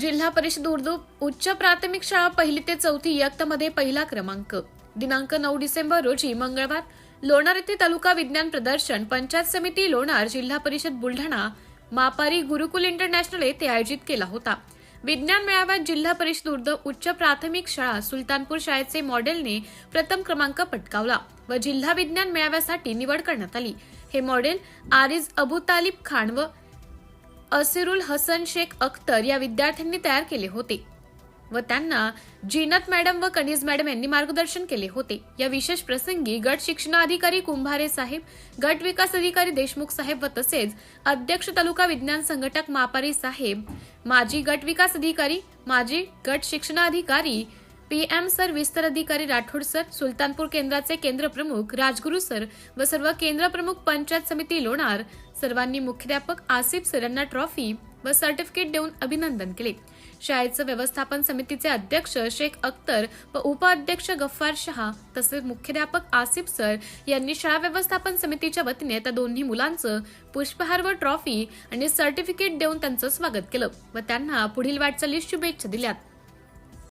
जिल्हा परिषद उर्दू उच्च प्राथमिक शाळा पहिली ते चौथी इयत्तामध्ये पहिला क्रमांक. दिनांक नऊ डिसेंबर रोजी मंगळवार लोणार येथे तालुका विज्ञान प्रदर्शन पंचायत समिती लोणार जिल्हा परिषद बुलढाणा मापारी गुरुकुल इंटरनॅशनल येथे आयोजित केला होता. विज्ञान मेळाव्यात जिल्हा परिषद उर्दू उच्च प्राथमिक शाळा सुलतानपूर शाळेचे मॉडेलने प्रथम क्रमांक पटकावला व जिल्हा विज्ञान मेळाव्यासाठी निवड करण्यात आली. हे मॉडेल आरिज अबू तालिब खान व असिरुल हसन शेख अख्तर या विद्यार्थ्यांनी तयार केले होते व त्यांना जीनत मॅडम व कनिज मॅडम यांनी मार्गदर्शन केले होते. या विशेष प्रसंगी गट शिक्षणाधिकारी कुंभारे साहेब गट विकास अधिकारी देशमुख साहेब व तसेच अध्यक्ष तालुका विज्ञान संघटक मापारी साहेब माजी गट विकास अधिकारी माजी गट शिक्षणाधिकारी पीएम सर विस्तार अधिकारी राठोड सर सुलतानपूर केंद्राचे केंद्र प्रमुख राजगुरू सर व सर्व केंद्र प्रमुख पंचायत समिती लोणार. सर्वांनी मुख्याध्यापक आसिफ सर यांना ट्रॉफी व सर्टिफिकेट देऊन अभिनंदन केले. शाळेचं व्यवस्थापन समितीचे अध्यक्ष शेख अख्तर व उपाध्यक्ष गफ्फार शहा तसेच मुख्याध्यापक आसिफ सर यांनी शाळा व्यवस्थापन समितीच्या वतीने त्या दोन्ही मुलांचं पुष्पहार व ट्रॉफी आणि सर्टिफिकेट देऊन त्यांचं स्वागत केलं व त्यांना पुढील वाटचालीस शुभेच्छा दिल्यात.